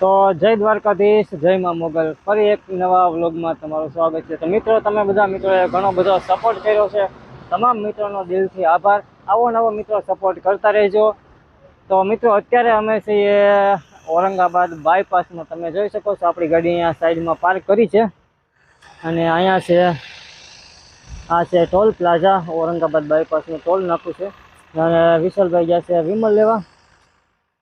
તો જય દ્વારકાધીશ, જય માં મોગલ. ફરી એક નવા વ્લોગમાં તમારું સ્વાગત છે. તો મિત્રો, તમે બધા મિત્રોએ ઘણો બધો સપોર્ટ કર્યો છે. તમામ મિત્રોનો દિલથી આભાર. આવો નવો મિત્રો સપોર્ટ કરતા રહેજો. તો મિત્રો, અત્યારે અમે છીએ ઔરંગાબાદ બાયપાસમાં તમે જોઈ શકો છો, આપણી ગાડી અહીંયા સાઈડમાં પાર્ક કરી છે. અને અહીંયા છે, આ છે ટોલ પ્લાઝા. ઔરંગાબાદ બાયપાસનું ટોલ નાખું છે. અને વિશાલભાઈ ગયા છે વિમલ લેવા.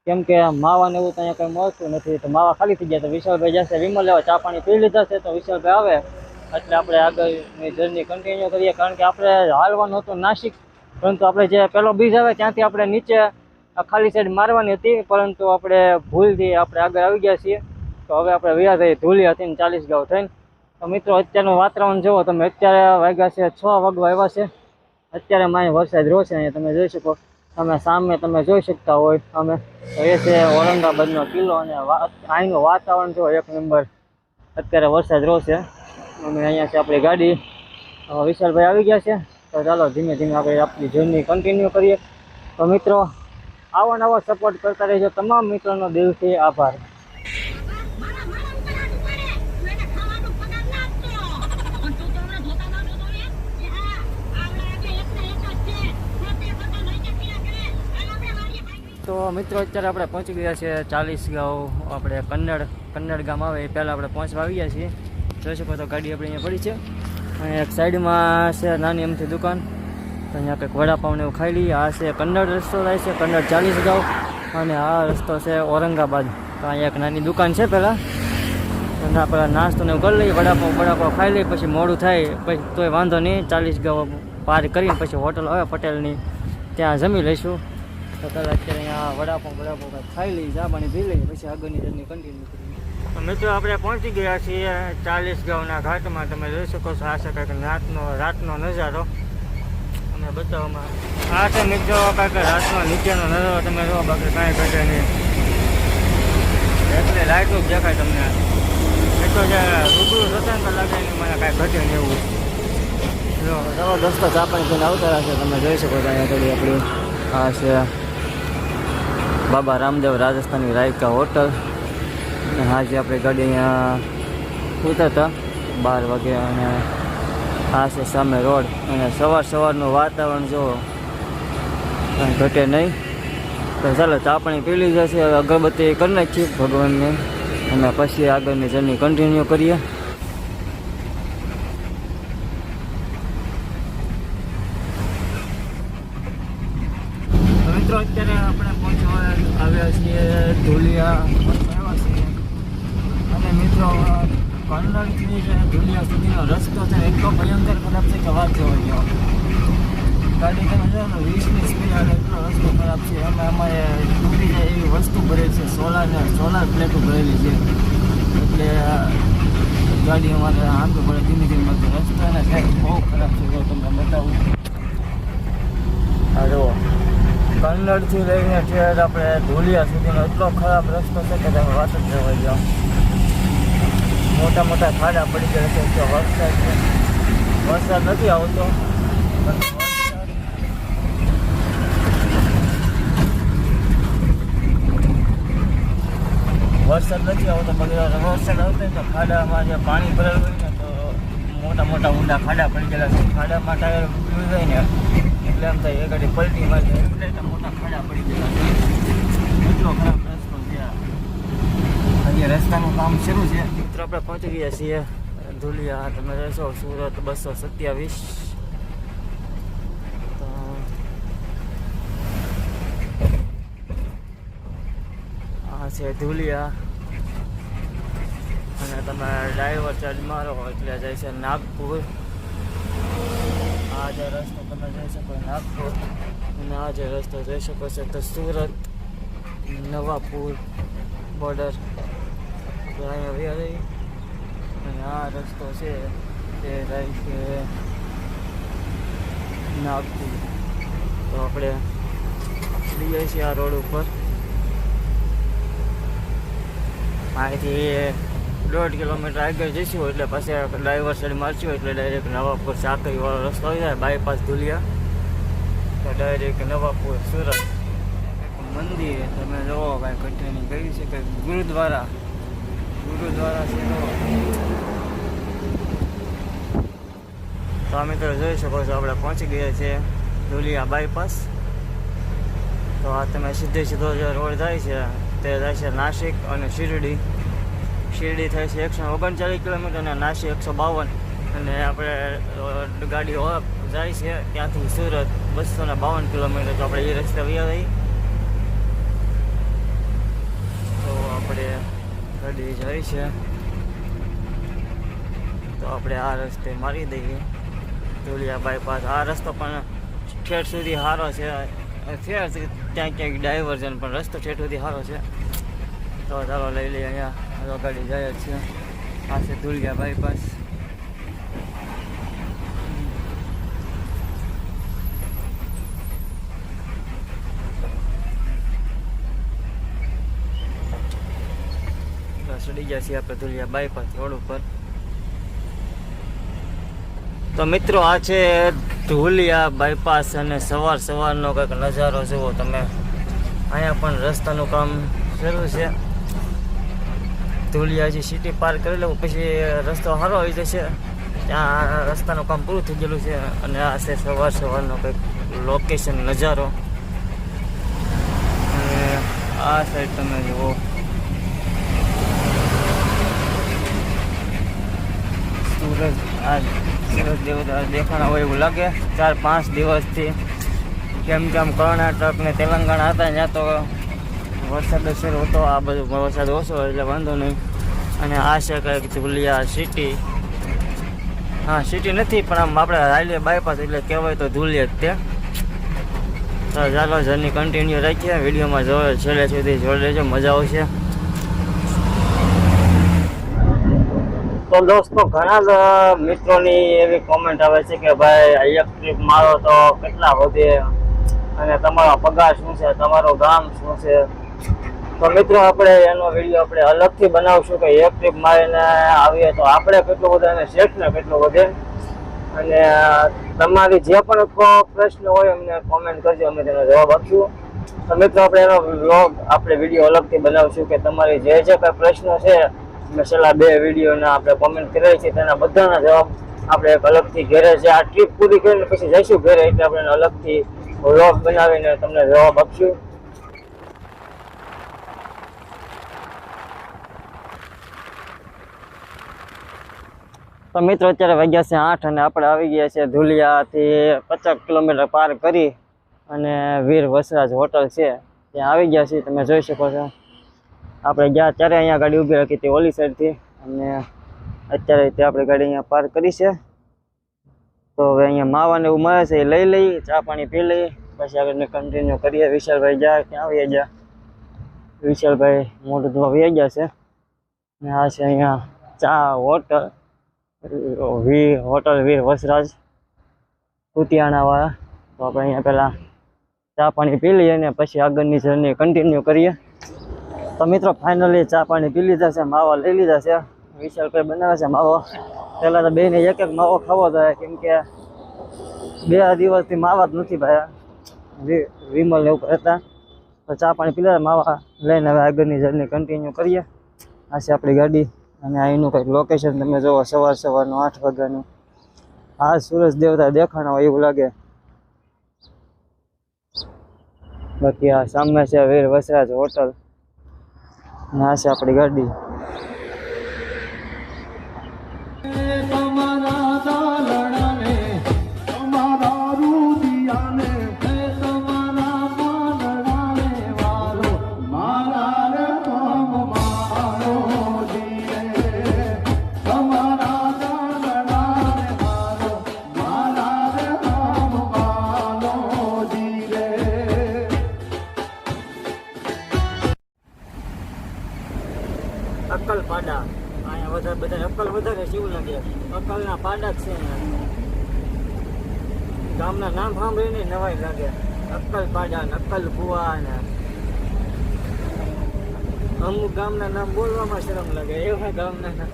કેમ કે માવા ને એવું તો અહીંયા કંઈ મળતું નથી. તો માવા ખાલી થઈ ગયા તો વિશાલભાઈ જશે, વિમલ લેવા ચા પાણી પી લીધા છે તો વિશાલભાઈ આવે. એટલે આપણે આગળની જર્ની કન્ટિન્યુ કરીએ કારણ કે આપણે હાલવાનું હતું નાસિક. પરંતુ આપણે જે પેલો બીજ આવે ત્યાંથી આપણે નીચે ખાલી સાઈડ મારવાની હતી. પરંતુ આપણે ભૂલથી આપણે આગળ આવી ગયા છીએ. તો હવે આપણે વ્યા થઈ ધૂલી હતી ને ચાલીસ ગાઉ થઈને. તો મિત્રો, અત્યારનું વાતાવરણ જુઓ, તમે અત્યારે વાગ્યા છે, છ વાગવા આવ્યા છે. અત્યારે માય વરસાદ રહ્યો છે, અહીંયા તમે જોઈ શકો. તમે સામે તમે જોઈ શકતા હોય. અમે એ છે ઔરંગાબાદનો કિલ્લો અને અહીંનું વાતાવરણ જો એક નંબર. અત્યારે વરસાદ છે. અમે અહીંયા છે આપણી ગાડી. વિશાલભાઈ આવી ગયા છે. તો ચાલો ધીમે ધીમે આપણે આપણી જર્ની કન્ટિન્યુ કરીએ. તો મિત્રો, આવો નવો સપોર્ટ કરતા રહેજો. તમામ મિત્રોનો દિલથી આભાર મારા મારા ઉપરાનું પડે તું એને ખાવાનું પગાર ના આપતો પણ તું તો હમણાં ધોતા ના ધોતો રે કે હા આવડા એટલે એક ને એક જ છે પોતે પોતા લઈ કે પીયા કરે અને આપણે વાડીએ ભાગી તો મિત્રો, અત્યારે આપણે પહોંચી ગયા છીએ ચાલીસ ગાંવ આપણે કન્નડ કન્નડ ગામ આવે એ પહેલાં આપણે પહોંચવા આવી ગયા છીએ. જોઈ શકો તો ગાડી આપણે અહીંયા પડી છે. અને એક સાઈડમાં છે નાની એમથી દુકાન. તો અહીંયા કંઈક વડાપાઉં એવું ખાઈ લઈએ. આ છે કન્નડ રસ્તો થાય છે, કન્નડ ચાલીસ ગાંવ અને આ રસ્તો છે ઔરંગાબાદ. તો અહીંયા એક નાની દુકાન છે પહેલાં. અને આપણે નાસ્તો ને એવું કરી લઈએ. વડાપાઉં વડાપાઉં ખાઈ લઈએ, પછી મોડું થાય. પછી તોય વાંધો નહીં. ચાલીસ ગાંવ પાર કરીને પછી હોટલ આવે પટેલની. ત્યાં જમી લઈશું. તો અત્યારે અહીંયા વડાપાઉં વડાપાઉં ખાઈ લઈએ, ચા પી લઈએ, પછી આગળની જર્ની કન્ટિન્યુ મિત્રો આપણે પહોંચી ગયા છીએ ચાલીસ ગાઉના ઘાટમાં. તમે જોઈ શકો છો આ છે કંઈક રાતનો રાતનો નજારો. અમે બતાવવામાં આ છે મિત્રો કાંઈક રાતનો નીચેનો નજારો. તમે જો બાકી કાંઈ ઘટે નહીં. એટલે લાઇટું જ દેખાય તમને. મિત્રો જે રૂબરૂ થતા લાગે એની મને કાંઈ ઘટે નહીં એવું. જબરદસ્ત ચા પાણી આવતા છે. તમે જોઈ શકો છો અહીંયા આપણી આ છે બાબા રામદેવ રાજસ્થાની રાયકા હોટલ. અને આજે આપણે ગાડી અહીંયા ઉતરતા બાર વાગે અને આ છે સામે રોડ. અને સવાર સવારનું વાતાવરણ જો ઘટે નહીં. તો ચાલો ચા પાણી જશે. અગરબત્તી કરી નાખીએ ભગવાનને. અને પછી આગળની જર્ની કન્ટિન્યુ કરીએ મિત્રો અત્યારે આપણે પહોંચવા આવ્યા છીએ ધુલિયા આવ્યા છીએ મિત્રો કન્નડથી ધુલિયા સુધીનો રસ્તો છે, એટલો ભયંકર ખરાબ છે કે વાત જોવા ગયો ગાડી તમે જો ને વીસની સ્પીડ આવે એટલો રસ્તો ખરાબ છે. અમે અમારે તૂટી જાય એવી વસ્તુ ભરેલી છે, સોલાર સોલાર પ્લેટો ભરેલી છે. એટલે ગાડી અમારે આમ તો પડે ધીમે ધીમે રસ્તો અને સાઈડ બહુ ખરાબ છે, જો તમને બતાવું. હા જુઓ કન્નડથી લઈને ઠેર આપણે ધુલિયા સુધીનો એટલો ખરાબ રસ્તો છે કે તમે વાત જ જવા જાઓ મોટા મોટા ખાડા પડી ગયા છે તો વરસાદ છે. વરસાદ નથી આવતો. વરસાદ નથી આવતો, પણ વરસાદ આવતો તો ખાડામાં જે પાણી ભરેલું હોય ને, તો મોટા મોટા ઊંડા ખાડા પડી ગયેલા છે. ખાડામાં ટાયર ફ્યુઝ હોય ને, એટલે એમ થાય એ ગાડી પલટી મારી એટલે મોટા ખાડા પડી ગયેલા છે. એટલો ખરાબ રસ્તો છે અહીંયા રસ્તાનું કામ શરૂ છે. મિત્રો, આપણે પહોંચી ગયા છીએ ધુલિયા. તમે રહેશો સુરત બસો સત્યાવીસ. આ છે ધુલિયા. અને તમે ડ્રાઈવર ચાર્જ મારો એટલે જાય છે નાગપુર. આ જે રસ્તો તમે જઈ શકો નાગપુર. અને આ જે રસ્તો જઈ શકો છો તો સુરત નવાપુર બોર્ડર તો આવ્યા વ્યા રહી અને આ રસ્તો છે તે જાય છે નાગપુર તો આપણે જઈએ છીએ આ રોડ ઉપર અહીંથી દોઢ કિલોમીટર આગળ જઈશું એટલે પછી ડ્રાઈવર સાઈડ મારશું એટલે ડાયરેક્ટ નવાપુર સાકરીવાળો રસ્તો આવી જાય બાયપાસ ધુલિયા તો ડાયરેક્ટ નવાપુર સુરત મંદિર તમે જોવો કાંઈ કન્ટિન્યુ કહ્યું છે કે ગુરુદ્વારા ગુરુદ્વારા છે તો આ મિત્રો જોઈ શકો છો, આપણે પહોંચી ગયા છીએ ધુલિયા બાયપાસ. તો આ તમે સીધે સીધો જે રોડ જાય છે, તે જાય છે નાસિક અને શિરડી. શિરડી થાય છે એકસો ઓગણચાલીસ કિલોમીટર અને નાસિક એકસો બાવન. અને આપણે ગાડીઓ ગાડી જાય છે ત્યાંથી સુરત બસો ને બાવન કિલોમીટર. તો આપણે એ રસ્તે વ્યા રહી તો આપણે ગાડી છે. તો આપણે આ રસ્તે મારી દઈએ. ધુલિયા બાયપાસ આ રસ્તો પણ ઠેઠ સુધી સારો છે. ઠેર ક્યાંક ક્યાંક ડાયવર્ઝન પણ રસ્તો ઠેઠ સુધી સારો છે. તો ચાલો લઈ લઈએ અહીંયા. ગાડી જાય જ છે. આ છે ધુલિયા બાયપાસ ચડી ગયા આપણે ધુલિયા બાયપાસ રોડ ઉપર. તો મિત્રો, આ છે ધુલિયા બાયપાસ અને સવાર સવારનો કંઈક નજારો જુઓ તમે. અહીંયા પણ રસ્તાનું કામ શરૂ છે. ધુલિયા હજી સિટી પાર કરી લેવું પછી રસ્તો સારો આવી જશે. ત્યાં રસ્તાનું કામ પૂરું થઈ ગયેલું છે અને આ છે સવાર સવારનો કંઈક લોકેશન નજારો. આ સાઈડ તમે જુઓ. સુરત આ સુરત દેવતા દેખાણા હોય એવું લાગે. ચાર, પાંચ દિવસથી. કેમ કેમ કર્ણાટક ને તેલંગાણા હતા, ત્યાં તો વરસાદ શરૂ હતો. આ બધું વરસાદ ઓછો એટલે વાંધો નહીં. અને આ છે કંઈક ધુલિયા સિટી હા સિટી નથી, પણ આમ આપણે હાઈવે બાયપાસ એટલે કહેવાય તો ધુલિયા જ તે. ચાલો, જર્ની કન્ટિન્યુ રાખીએ. વિડીયોમાં જો છેલ્લે સુધી જોઈ લેજો. મજા આવશે. તો દોસ્તો, ઘણા જ મિત્રોની એવી કોમેન્ટ આવે છે કે ભાઈ ઇલેક્ટ્રિક મારો તો કેટલા વધે? અને તમારો પગાર શું છે? તમારું ગામ શું છે? તો મિત્રો, આપણે એનો વીડિયો આપણે અલગથી બનાવશું કે એક ટ્રીપ મારીને આવીએ તો આપણે કેટલું વધે અને શેઠને કેટલું વધે? અને તમારી જે પણ પ્રશ્ન હોય અમને કોમેન્ટ કરજો, અમે તેનો જવાબ આપશું. તો મિત્રો, આપણે એનો વ્લોગ આપણે વીડિયો અલગથી બનાવશું કે તમારી જે જે કાંઈ પ્રશ્નો છે અમે છેલ્લા બે વિડીયોના આપણે કોમેન્ટ કરેલી છે, તેના બધાના જવાબ આપણે અલગથી ઘેરે છે. આ ટ્રીપ પૂરી કરીને પછી જઈશું ઘેરે, એટલે આપણે અલગથી વ્લોગ બનાવીને તમને જવાબ આપશું. તો મિત્રો, અત્યારે વાગ્યા છે આઠ અને આપણે આવી ગયા છે ધુલિયાથી પચાસ કિલોમીટર પાર કરી અને વીર વસરાજ હોટલ છે. ત્યાં આવી ગયા છીએ, તમે જોઈ શકો છો. આપણે ગયા અત્યારે અહીંયા ગાડી ઊભી રાખી હતી ઓલી સાઈડથી. અને અત્યારે તે આપણે ગાડી અહીંયા પાર કરી છે. તો હવે અહીંયા માવાને એવું મળે છે એ લઈ લઈ, ચા પાણી પી લઈ, પછી આગળને કન્ટિન્યુ કરીએ. વિશાલભાઈ જાય ક્યાં આવી ગયા વિશાલભાઈ મોટું ધોવા આવી ગયા છે. અને આ છે અહીંયા ચા હોટલ. વીર હોટલ વીર વસરાજ કુતિયાણાવાળા. તો આપણે અહીંયા પહેલાં ચા પાણી પી લઈએ અને પછી આગળની જર્ની કન્ટિન્યુ કરીએ. તો મિત્રો ફાઇનલી ચા પાણી પી લીધા છે, માવા લઈ લીધા છે. વિશાલભાઈ બનાવે છે માવો? પહેલાં તો બેને એક એક માવો ખાવો જોઈએ કેમ કે બે દિવસથી માવા જ નથી ભાઈ વિમલ એવું હતા તો ચા પાણી પીલા માવા લઈને હવે આગળની જર્ની કન્ટિન્યુ કરીએ. આ છે આપણી ગાડી, અને અહીંનું કંઈક લોકેશન તમે જોવો સવાર સવારનું આઠ વાગ્યાનું. આ સૂરજ દેવતા દેખાણ હોય એવું લાગે. બાકી આ સામે છે વીર વસરાજ હોટલ. આ છે આપણી ગાડી. નામ સાંભળીને નવાઈ લાગે. અક્કલ પાડા અક્કલ ભુવા ને અમુક ગામના નામ બોલવામાં શરમ લાગે, એવા ગામના નામ.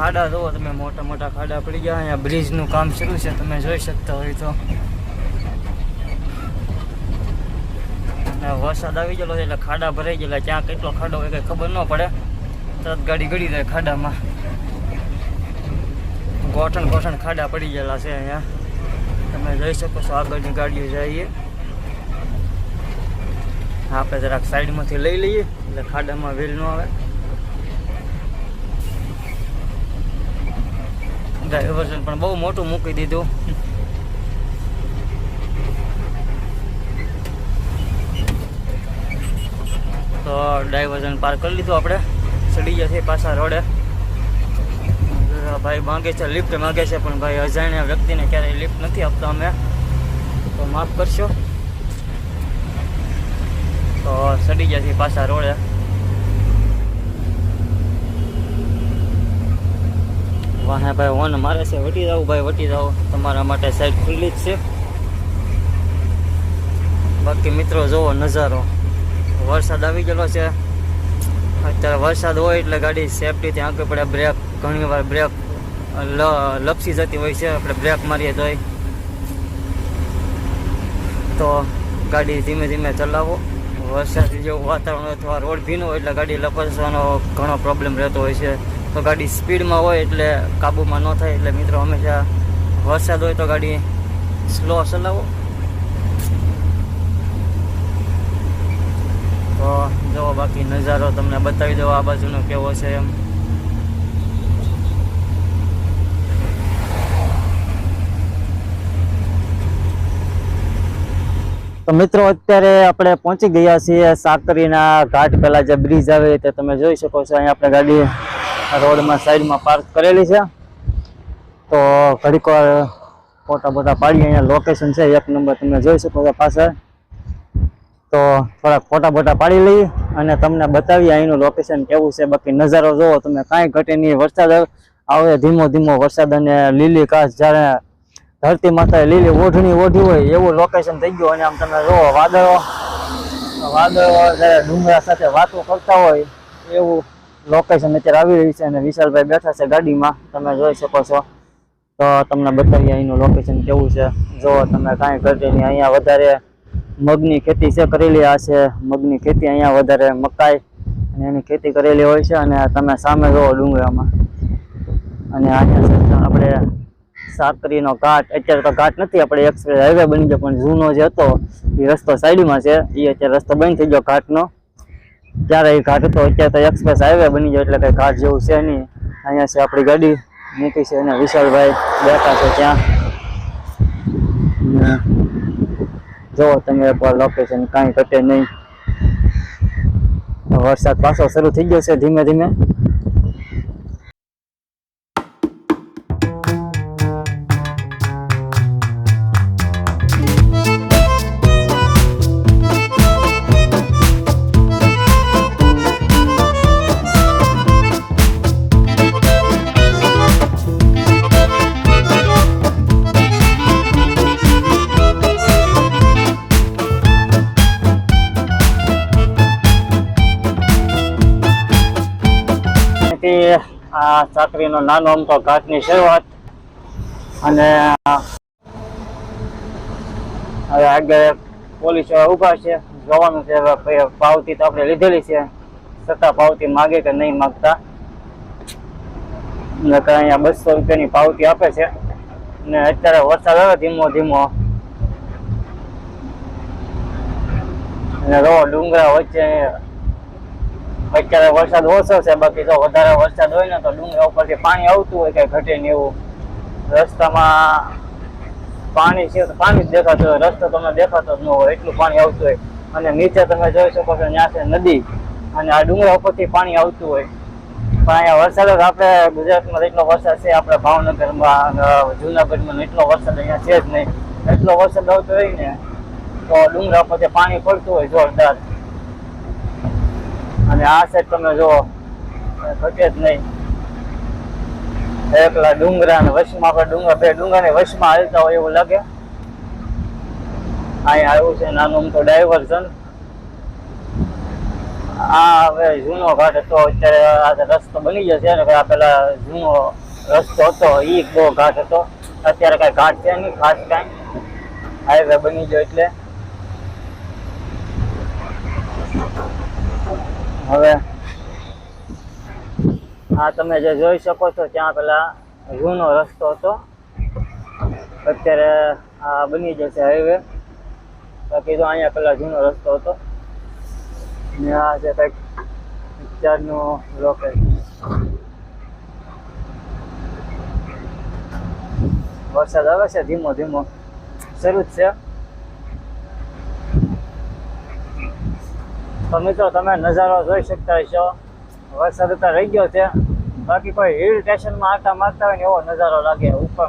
ખાડા જુઓ તમે મોટા મોટા ખાડા પડી ગયા, અહીંયા બ્રિજનું કામ શરૂ છે, તમે જોઈ શકતા હોય તો. વરસાદ આવી ગયેલો છે એટલે ખાડા ભરાઈ ગયેલા ક્યાં કેટલો ખાડો હોય કંઈ ખબર ન પડે. તરત ગાડી ગળી જાય ખાડામાં. ગોઠણ ગોઠણ ખાડા પડી ગયેલા છે અહીંયા. તમે જોઈ શકો છો, આગળની ગાડીઓ જઈએ આપણે જરાક સાઈડમાંથી લઈ લઈએ, એટલે ખાડામાં વેલ ન આવે. ડાયવર્ઝન પણ બહુ મોટું મૂકી દીધું. તો ડાયવર્ઝન પાર કરી લીધું આપણે. ચડી ગયા પાછા રોડે. ભાઈ માંગે છે લિફ્ટ માંગે છે, પણ ભાઈ અજાણ્યા વ્યક્તિને ક્યારેય લિફ્ટ નથી આપતા અમે. તો માફ કરશો. તો ચડી ગયા પાછા રોડે. વાહે ભાઈ, ઓન મારે છે, વટી જાવ ભાઈ, વટી જાવ તમારા માટે સાઈડ ખુલ્લી જ છે. બાકી મિત્રો, જુઓ નજારો. વરસાદ આવી ગયેલો છે. અત્યારે વરસાદ હોય એટલે ગાડી સેફટીથી આંકવી પડે. બ્રેક ઘણી વાર બ્રેક લપસી જતી હોય છે. આપણે બ્રેક મારીએ તોય. તો ગાડી ધીમે ધીમે ચલાવો. વરસાદ જેવું વાતાવરણ અથવા રોડ ભીનો એટલે ગાડી લપસવાનો ઘણો પ્રોબ્લેમ રહેતો હોય છે. તો ગાડી સ્પીડમાં હોય એટલે કાબૂમાં ન થાય એટલે મિત્રો હંમેશા વરસાદ હોય તો ગાડી સ્લો ચલાવો. તો જો બાકી નજારો તમને બતાવી દો આ બાજુનો કેવો છે એમ. મિત્રો અત્યારે આપણે પહોંચી ગયા છીએ સાકરીના ઘાટ પહેલાં જે બ્રિજ આવે તે તમે જોઈ શકો છો. અહીંયા આપણે ગાડી રોડમાં સાઈડમાં પાર્ક કરેલી છે. તો ઘડીક ફોટા બોટા પાડીએ, અહીંયા લોકેશન છે, એક નંબર તમે જોઈ શકો પાછળ. તો થોડાક ફોટા બોટા પાડી લઈએ અને તમને બતાવીએ અહીંનું લોકેશન કેવું છે. બાકી નજારો જોવો, તમે કાંઈ ઘટે નહીં. વરસાદ આવે, ધીમો ધીમો વરસાદ અને લીલી ઘાસ. જ્યારે ધરતી માતાએ લીલી ઓઢણી ઓઢી હોય, એવું લોકેશન થઈ ગયું. અને આમ તમે જોવો, વાદળો. વાદળો જ્યારે ડુંગરા સાથે વાતો કરતા હોય, એવું લોકેશન અત્યારે આવી રહી છે અને વિશાલભાઈ બેઠા છે ગાડીમાં. તમે જોઈ શકો છો. તો તમને બતાવીએ અહીંનું લોકેશન કેવું છે. જો તમે કાંઈ ઘટે નહીં, અહીંયા વધારે મગની ખેતી છે કરેલી આ છે. મગની ખેતી અહીંયા વધારે મકાઈ અને એની ખેતી કરેલી હોય છે અને તમે સામે જોવો ડુંગરામાં અને અહીંયા આપણે સાકરીનો ઘાટ. અત્યારે તો ઘાટ નથી, આપણે એક્સપ્રેસ હાઈવે બની ગયો, પણ જૂનો જે હતો, એ રસ્તો સાઈડમાં છે. એ અત્યારે રસ્તો બંધ થઈ ગયો ઘાટનો. ત્યારે એ ઘાટ હતો અત્યારે તો એક્સપ્રેસ હાઈવે બની ગયો એટલે કંઈ ઘાટ જેવું છે નહીં. અહીંયા છે આપણી ગાડી મૂકી છે અને વિશાલભાઈ બેઠા છે ત્યાં. જોવો તમે એકવાર લોકેશન કાંઈ ઘટે નહીં. વરસાદ પાછો શરૂ થઈ ગયો છે ધીમે ધીમે. આ સાકરીનો નાનો અમથો ઘાટની શરૂઆત. અને હવે આગળ પોલીસ ઊભા છે. જોવાનું છે પાવતી તો આપણે લીધેલી છે. છતાં પાવતી માગે કે નહીં માગતા. નકર અહીંયા બસો રૂપિયાની પાવતી આપે છે. ને અત્યારે વરસાદ આવે ધીમો ધીમો. અને રો ડુંગરા વચ્ચે અત્યારે વરસાદ ઓછો છે, બાકી જો વધારે વરસાદ હોય ને તો ડુંગરા ઉપરથી પાણી આવતું હોય, કઈ ઘટે ને એવું. રસ્તામાં પાણી છે તો પાણી જ દેખાતું હોય, રસ્તો તમને દેખાતો જ ન હોય, એટલું પાણી આવતું હોય. અને નીચે તમે જોઈ શકો છો, ત્યાં છે નદી, અને આ ડુંગરા ઉપરથી પાણી આવતું હોય. પણ અહીંયા વરસાદ આપણે ગુજરાતમાં એટલો વરસાદ છે, આપણે ભાવનગરમાં જુનાગઢમાં એટલો વરસાદ અહીંયા છે જ નહીં. એટલો વરસાદ આવતો હોય ને, તો ડુંગરા ઉપરથી પાણી પડતું હોય જોરદાર. અને આ સાઈડ તમે જુઓ ઘટે જ નહીં. એકલા ડુંગરા અને વચમાં આપણે ડુંગર, બે ડુંગરની વચમાં હાલતા હોય એવું લાગે. અહીંયા આવ્યું છે, નાનું તો ડાયવર્ઝન આ હવે જૂનો ઘાટ હતો, અત્યારે આ રસ્તો બની જશે ને આ પેલા જૂનો રસ્તો હતો, ઈ બહુ ઘાટ હતો. અત્યારે કઈ ઘાટ છે નહીં, ખાસ કાંઈ. હાઈવે બની ગયો એટલે. હવે આ તમે જે જોઈ શકો છો, ત્યાં પેલા જૂનો રસ્તો હતો. અત્યારે આ બની જશે હાઈવે બાકી તો અહીંયા પેલા જૂનો રસ્તો હતો. ને આ છે કંઈક પિક્ચરનું લોકેશન વરસાદ આવે છે ધીમો ધીમો. શરૂ જ છે. તો મિત્રો તમે નજારો જોઈ શકતા હશો. વરસાદ અત્યારે રહી ગયો છે. બાકી કોઈ હિલ સ્ટેશનમાં આટા મારતા હોય ને એવો નજારો લાગે ઉપર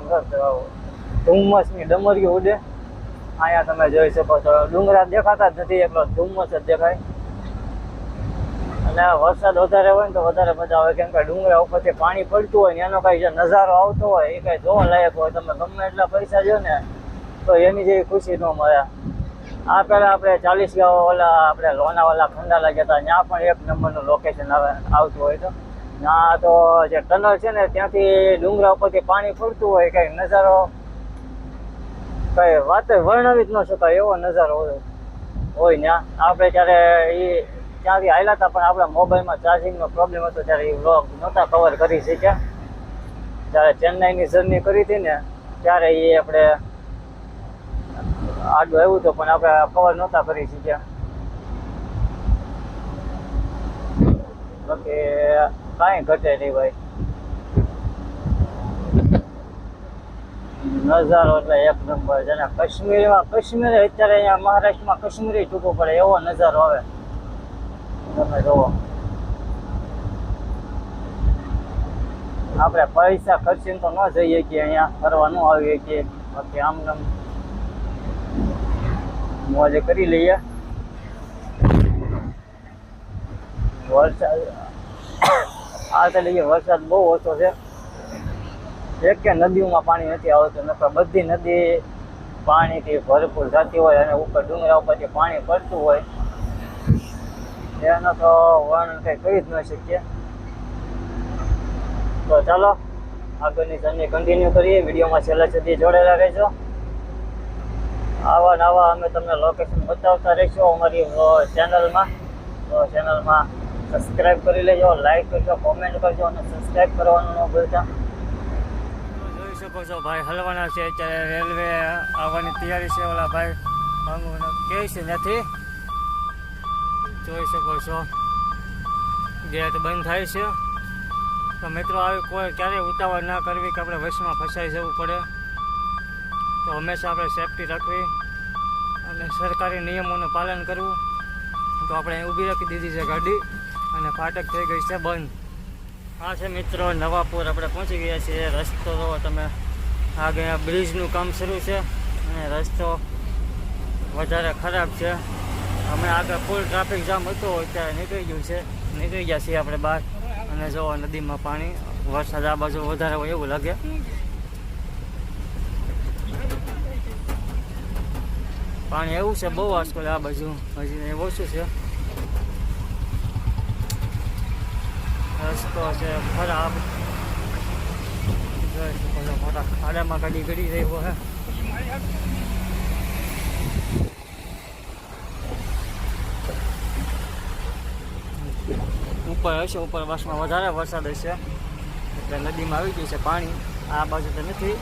ધુમ્મસની ડમરીઓ ઉડે. અહીંયા તમે જોઈ શકો છો. ડુંગરા દેખાતા જ નથી, એકલો ધુમ્મસ જ દેખાય. અને વરસાદ વધારે હોય ને તો વધારે મજા આવે, કેમ કે ડુંગરા ઉપરથી પાણી પડતું હોય ને એનો કઈ જે નજારો આવતો હોય, એ કઈ જોવા લાયક હોય. તમે ગમે એટલા પૈસા જો ને, તો એની જેવી ખુશી ન મળે. આ પહેલાં આપણે ચાલીસ ઓલા આપણે લોનાવાલા ખંડાલા ગયા હતા. ત્યાં પણ એક નંબરનું લોકેશન આવે, આવતું હોય તો. ના તો જે ટનલ છે ને, ત્યાંથી ડુંગરા ઉપરથી પાણી પડતું હોય, કંઈ નજારો, કઈ વાત વર્ણવી જ ન શકાય, એવો નજારો હોય. હોય ત્યાં. આપણે ત્યારે એ ત્યાંથી આવેલા હતા, પણ આપણા મોબાઈલમાં ચાર્જિંગનો પ્રોબ્લેમ હતો, ત્યારે એ વ્લોગ નહોતા કવર કરી શક્યા. જ્યારે ચેન્નાઈની જર્ની કરી હતી ને, ત્યારે એ આપણે આડું આવ્યું હતું પણ આપણે કવર નહોતા કરી શક્યા. બાકી, કાંઈ ઘટે નહીં ભાઈ. નજારો એટલે એક નંબર જેને કાશ્મીરમાં, કાશ્મીર અત્યારે અહીંયા મહારાષ્ટ્રમાં કાશ્મીરી ટૂંકું પડે, એવો નજારો આવે. તમે જોવો આપણે પૈસા ખર્ચીને તો ન જઈએ કે અહીંયા ફરવા ન આવીએ કે બાકી આમ મોજે કરી લઈએ. વરસાદ, આ તો લઈએ, વરસાદ બહુ ઓછો છે. એક કે નદીઓમાં પાણી નથી આવતું, નકર બધી નદી પાણીથી ભરપૂર થતી હોય અને ઉપર ડુંગરા ઉપરથી પાણી પડતું હોય. એનો તો વર્ણન કંઈ કરી જ ન શકીએ. તો ચાલો, આગળની જર્ની કન્ટિન્યુ કરીએ. વિડીયોમાં છેલ્લા સુધી જોડેલા રહેજો. આવા નવા અમે તમને લોકેશન બતાવતા રહીશું અમારી ચેનલમાં તો ચેનલમાં સબસ્ક્રાઈબ કરી લેજો લાઈક કરજો કોમેન્ટ કરજો અને સબસ્ક્રાઈબ કરવાનું ન ભૂલતા. જોઈ શકો છો ભાઈ, હલવાના છે અત્યારે રેલવે આવવાની તૈયારી છે. ઓલા ભાઈ કે છે નથી. જોઈ શકો છો. ગેટ બંધ થાય છે. તો મિત્રો, આવી કોઈ ક્યારેય ઉતાવળ ના કરવી કે આપણે વશમાં ફસાઈ જવું પડે. તો હંમેશા આપણે સેફટી રાખવી અને સરકારી નિયમોનું પાલન કરવું. તો આપણે ઊભી રાખી દીધી છે ગાડી અને ફાટક થઈ ગઈ છે બંધ. હા છે મિત્રો, નવાપુર આપણે પહોંચી ગયા છીએ. રસ્તો તો તમે. આગળ બ્રિજનું કામ શરૂ છે અને રસ્તો વધારે ખરાબ છે. હમણાં આગળ ફૂલ ટ્રાફિક જામ હતો, અત્યારે નીકળી ગયું છે. નીકળી ગયા છીએ આપણે બહાર. અને જો નદીમાં પાણી, વરસાદ આ બાજુ વધારે હોય એવું લાગે. પાણી એવું છે, બહુ આજકાલ આ બાજુ. હજી ઓછું છે. રસ્તો છે, ખરાબ. મોટા ખાડામાં ગાડી ગડી રહ્યો હે ઉપર હશે, ઉપર વર્ષમાં વધારે વરસાદ હશે. એટલે નદીમાં આવી ગયું છે પાણી. આ બાજુ તો નથી.